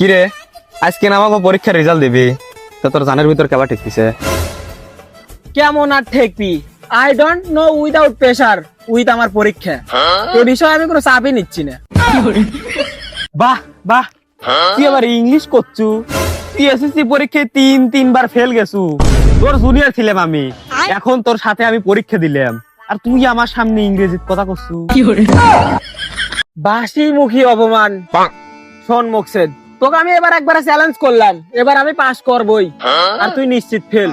কিরে? আজকে না আমাকে পরীক্ষার রেজাল্ট দিবি। তো তোর জানের ভিতর কেবা ঠেকতিছে কেমন আর ঠেকবি? I don't know without pressure with আমার পরীক্ষা। এ বিষয়ে আমি কোনো চাপই নিচ্ছি না। বাহ বাহ। তুই আবার ইংলিশ করছু? তুই এসএসসি পরীক্ষায় তিন তিনবার ফেল গেছু। তোর জুনিয়র ছিলাম আমি। এখন তোর সাথে আমি পরীক্ষা দিলাম। আর তুই আমার সামনে ইংরেজিত কথা করছু। বাসি মুখী অপমান। শোন মুকসেদ। তোকে আমি এবার একবার চ্যালেঞ্জ করলাম। এবার আমি পাস করবই। আর তুই নিশ্চিত ফেল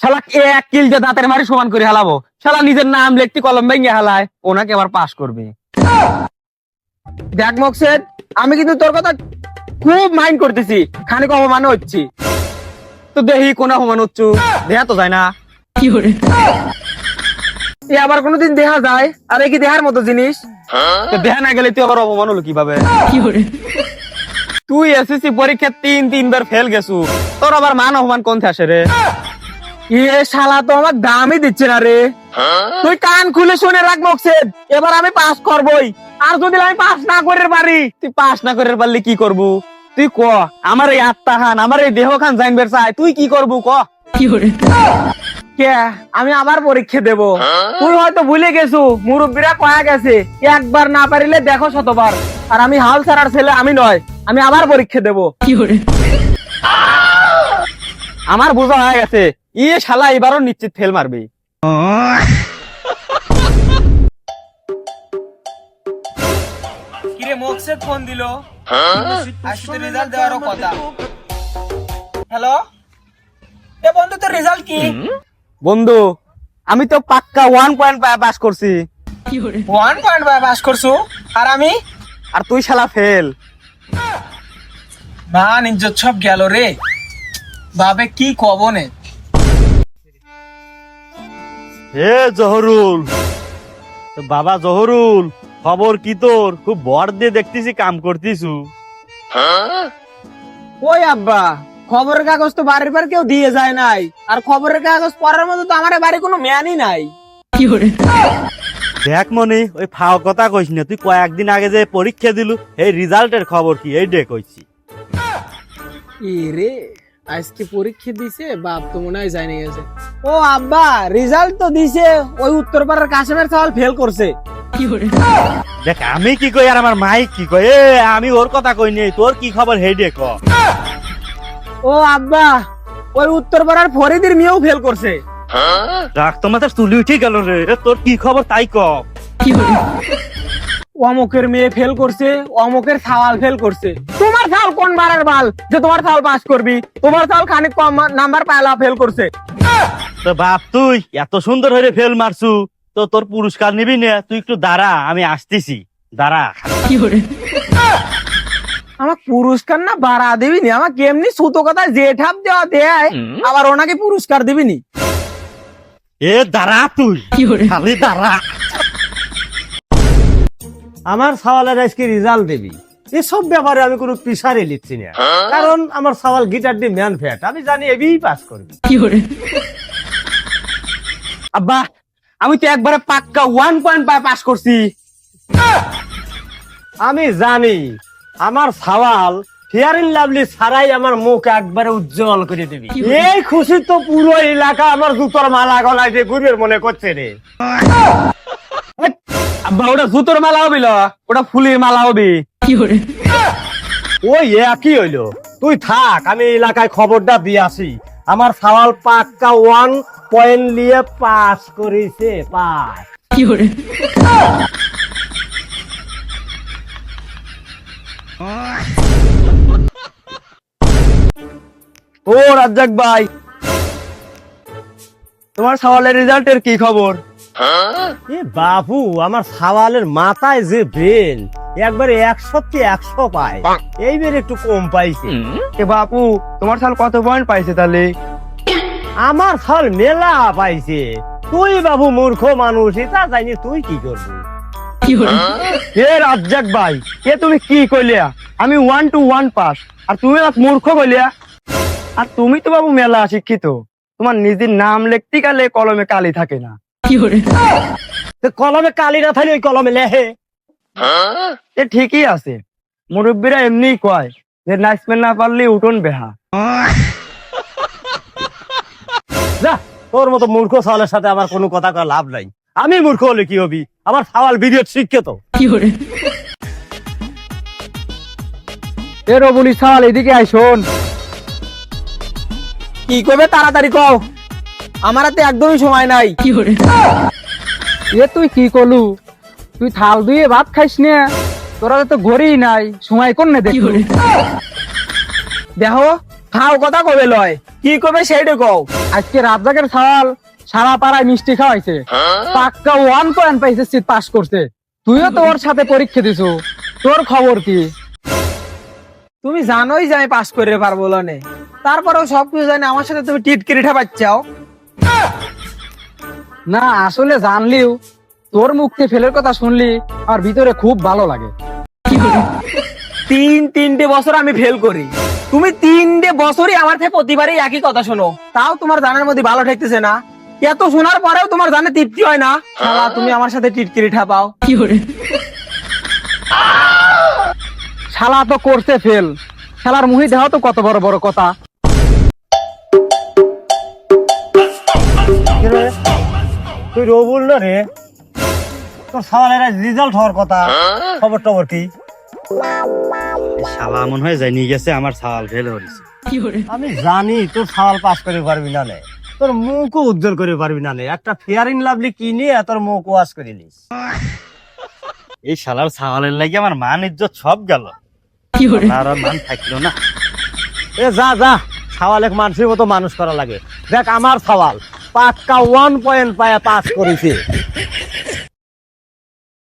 শালা এক কিল যে দাঁতের মারি সমান করে হালাবো। শালা, নিজের নাম লিখতে কলম ভেঙে হালায়। ওনাকে এবার পাস করবে। দেখ, মুকসেদ, আমি কিন্তু তোর কথা খুব মাইন্ড করতেছি। খানিক অপমান হচ্ছি। তো দেহি কোনা সমান হচ্ছু। দেহা তো যায় না। এ আবার কোনোদিন দেখা যায়? আর কি দেহার মতো জিনিস? তো দেহা না গেলে তুই আবার অপমান হলো কীভাবে? তুই এসএসসি পরীক্ষা তিন তিনবার ফেল গেছু। তোর আবার মান অপমান কোন আসে রে? এ শালা তো আমার দামই দিচ্ছে না রে। তুই কান খুলে শুনে রাখ মকসেদ। এবার আমি পাস করবই। আর যদি আমি পাস না করে পারি তুই পাস না করে পারলে কি করবু? তুই ক আমার এই আত্মা খান আমার এই দেহ খান জানবে চাই তুই কি করবু ক? কে আমি আবার পরীক্ষা দেব। তুই হয়তো ভুলে গেছো মুরব্বীরা কয়া গেছে একবার না পারিলে দেখো শতবার। আর আমি হাল ছাড়ার ছেলে আমি নয় আমি আবার পরীক্ষা দেব। আমার বোঝা হয়ে গেছে ইয়ে শালা এবারও নিশ্চিত ফেল মারবি। কিরে মকসেদ ফোন দিল? আজকে রেজাল্ট দেওয়ারও কথা। হ্যালো? এ বন্ধু তোর রেজাল্ট কি? বন্ধু আমি তো পাক্কা ওয়ান পয়েন্ট পাস করছি। ওয়ান পয়েন্ট পাস করছ? আর আমি? আর তুই শালা ফেল না ইজ্জত সব গেল রে। বাবে কি কব নে? হে জহরুল বাবা জহরুল খবর কি তোর? খুব বর দিয়ে দেখতেছি কাম করতিছু। ওই আব্বা খবরের কাগজ তো বাড়ির পর কেউ দিয়ে যায় নাই। আর খবরের কাগজ পড়ার মতো তো আমার বাড়ি কোনো ম্যানই নাই। দেখ মনি ওই ফাও কথা কইস না তুই কয়েকদিন আগে যে পরীক্ষা দিলু এই রেজাল্টের খবর কি এই ডে কইছি। এ রে আজকে পরীক্ষা দিছে বাপ তো মনে হয় জানি গেছে। ও আব্বা রেজাল্ট তো দিছে ওই উত্তরপাড়ার কাশেমের সওয়াল ফেল করছে। দেখ আমি কি কই আর আমার মাই কি কই এ আমি ওর কথা কই নি তোর কি খবর হেই ডে ক। ও আব্বা ওই উত্তরপাড়ার ফরিদির মেয়েও ফেল করছে। রাখ তোমার তো তুলি উঠে গেল রে তোর কি খবর তাই ক? অমুকের মেয়ে ফেল করছে অমুকের সাওয়াল ফেল করছে। তোমার সাল কোন বারের বাল যে তোমার সাল পাস করবি? তোমার সাল খানিক কম নাম্বার পায়লা ফেল করছে। তো বাপ তুই এত সুন্দর হয়ে ফেল মারছু তো তোর পুরস্কার নিবি না তুই একটু দাঁড়া আমি আসতেছি। দাঁড়া। আমার পুরস্কার না বাড়া দিবিনি। আমাকে এমনি সুতো কথা জেঠাপ দেওয়া দেয় আবার ওনাকে পুরস্কার দিবিনি। এ দাঁড়া তুই। খালি দাঁড়া। আমার সওয়ালের আজকে রেজাল্ট দিবি। এসব ব্যাপারে আমি কোনো পিসারে লিখছি না। কারণ আমার সওয়াল গিটার দিয়ে ম্যান ফ্যাট আমি জানি এবিই পাস করবি। আব্বা আমি তো একবারে পাক্কা ওয়ান পয়েন্ট পাস করছি। আমি জানি আমার সওয়াল ফেয়ার ইন লাভলি ছাড়াই আমার মুখ একবারে উজ্জ্বল করে দিবি। এই খুশি তো পুরো এলাকা আমার জুতোর মালা গলায় দিয়ে ঘুরের মনে করছে রে। আব্বা ওটা জুতোর মালা হবি ওটা ফুলের মালা হবি। ওই একই হইল। তুই থাক আমি এলাকায় খবরটা দিয়ে আসি। আমার সওয়াল পাক্কা ওয়ান পয়েন্ট নিয়ে পাস করেছে পাস ও রাজ্জাক ভাই তোমার সওয়ালের রেজাল্টের কি খবর? এ বাবু আমার সাওয়ালের মাথায় যে ব্রেন একবারে একশোতে একশো পায়। এইবার একটু কম পাইছে। এ বাপু তোমার সাল কত পয়েন্ট পাইছে তাহলে? আমার ফল মেলা পাইছে। তুই বাবু মূর্খ মানুষ এটা জানি তুই কি করবি? এ রাজ্জাক ভাই এ তুমি কি কইলিয়া? আমি ওয়ান টু ওয়ান পাস আর তুমি মূর্খ কইলিয়া? আর তুমি তো বাবু মেলা শিক্ষিত তোমার নিজের নাম লিখতে গেলে কলমে কালি থাকে না। কলমে কালি না থাকলে ওই কলমে লেহে এ ঠিকই আছে। মুরব্বীরা এমনি কয় যে নাচবেন না পারলে উঠোন বেহা। যা তোর মতো মূর্খ সাওয়ালের সাথে আমার কোনো কথা কওয়া লাভ নাই। আমি মূর্খ হলে কি হবি? আমার সাওয়াল ভিডিও শিক্ষিত। এ রবুলি সাল এদিকে আয় শোন। কি করবে তাড়াতাড়ি কও? আমার হাতে একদমই সময় নাই। এ তুই কি করলু? তুই থাল দুয়ে ভাত খাইস না। তোরা তো ঘরেই নাই সময় কোন না দেখি দেখো খাও কথা কবে লয়? কি কবে সেইটা কও। আজকে রাত জাগের ছাল সারা পাড়ায় মিষ্টি খাওয়াইছে। পাক্কা ওয়ান পয়েন্ট পাইছে সিট পাস করছে। তুইও তো ওর সাথে পরীক্ষা দিছো। তোর খবর কি? তুমি জানোই যে আমি পাস করে পারব না তারপরেও সবকিছু জানি, আমার সাথে তুমি টিটকিরিঠা পাচ্ছাও না, আসলে জানলিও, তোর মুখ ফেলের কথা শুনলি, আর ভিতরে খুব ভালো লাগে। তিন তিনটে বছর আমি ফেল করি। তুমি তিনটে বছরই আমার থেকে প্রতিবারই একই কথা শোনো। তাও তোমার জানার মধ্যে ভালো ঠেকতেছে না। এত শোনার পরেও তোমার জানে তৃপ্তি হয় না। শালা, তুমি আমার সাথে টিটকিরি ঠাপাও। শালা তো করছে ফেল শালার মুহি দেহ তো কত বড় বড় কথা? তুই রবুল না রে? তোর সাওয়ালের রেজাল্ট হওয়ার কথা। খবর টবর কি? শালা মনে হয় যাই নিয়ে গেছে আমার সাওয়াল ফেল হয়েছে। আমি জানি তোর সাওয়াল পাস করে পারবি না নে তোর মুখও উজ্জ্বল করে পারবি না নে একটা ফেয়ার ইন লাভলি কিনে তোর মুখ ওয়াশ করে নিস এই শালার সাওয়ালের লাগে আমার মান ইজ্জত সব গেল। আর আর মান থাকল না। এ যা যা সাওয়াল এক মানুষের মতো মানুষ করা লাগে। দেখ আমার সাওয়াল পাক্কা ওয়ান পয়েন্ট পায় পাস করেছে।